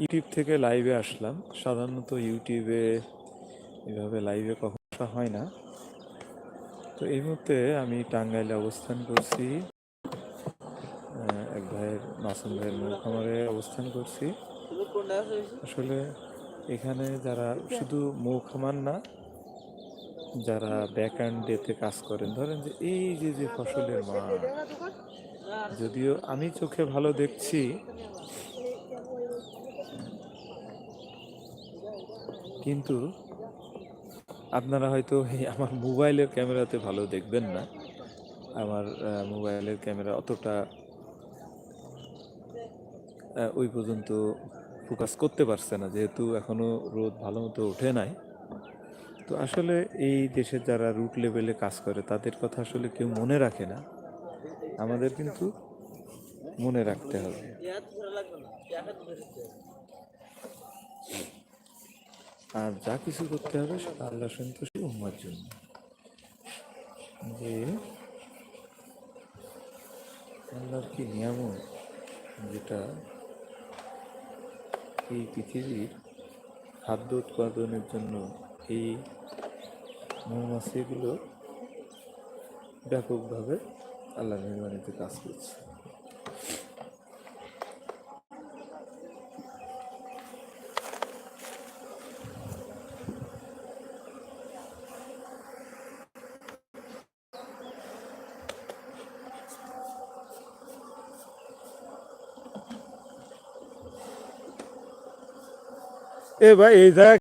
YouTube থেকে লাইভে আসলাম। সাধারণত ইউটিউবে এভাবে লাইভে কখনো হয় না। তো এই মুহূর্তে আমি টাঙ্গাইলে অবস্থান করছি। এক ভাইয়ের, মাসুম ভাইয়ের মৌখামারে অবস্থান করছি। আসলে এখানে যারা শুধু মৌখামার না, যারা ব্যাক অ্যান্ড ডেতে কাজ করেন, ধরেন যে এই যে যে ফসলের মাঠ যদিও আমি চোখে ভালো দেখছি। কিন্তু আপনারা হয়তো আমার মোবাইলের ক্যামেরাতে ভালো দেখবেন না। আমার মোবাইলের ক্যামেরা অতটা ওই পর্যন্ত ফোকাস করতে পারছে না। যেহেতু এখনও রোদ ভালো মতো ওঠে নাই। তো আসলে এই দেশের যারা রুট লেভেলে কাজ করে, তাদের কথা আসলে কেউ মনে রাখে না। আমাদের কিন্তু মনে রাখতে হবে। আর যা কিছু করতে হবে সেটা আল্লাহ সন্তোষী উম্মার জন্য। যে আল্লাহর কি নিয়ামত, যেটা এই পৃথিবীর খাদ্য উৎপাদনের জন্য এই মৌমাছিগুলো ব্যাপকভাবে আল্লাহ মেহরবানিতে কাজ করছে। এ ভাই এই জায়গা